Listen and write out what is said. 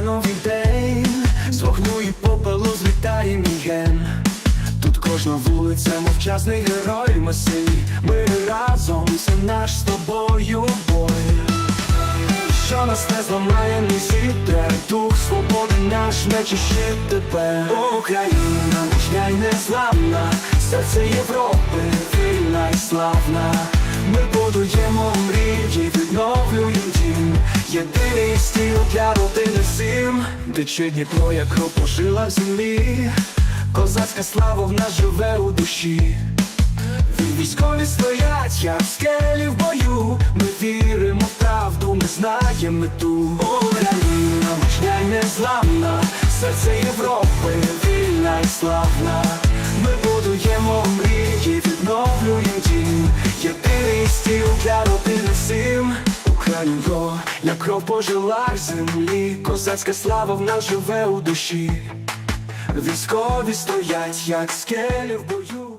настане новий день, з вогню і попелу злітає мій ген. Тут кожна вулиця, мовчасний герой, ми Ми разом, це наш з тобою бой. Що нас не зламає, мій зітре Дух свободи наш меч і щит тепер Україна, мужня й незламна, серце Європи, вільна і славна, ми будуємо Єдиний стіл для родини всім Тече Дніпро, як кров по жилах землі Козацька слава в нас живе у душі Військові стоять, як скелі в бою. Ми віримо в правду, ми знаємо мету. Україна, мужня й незламна, серце Європи, вільна і славна. Ми будуємо мрії, відновлюємо дім. Єдиний стіл для родини. Українко, як кров по жилах землі, козацька слава в нас живе у душі. Військові стоять, як скелі в бою.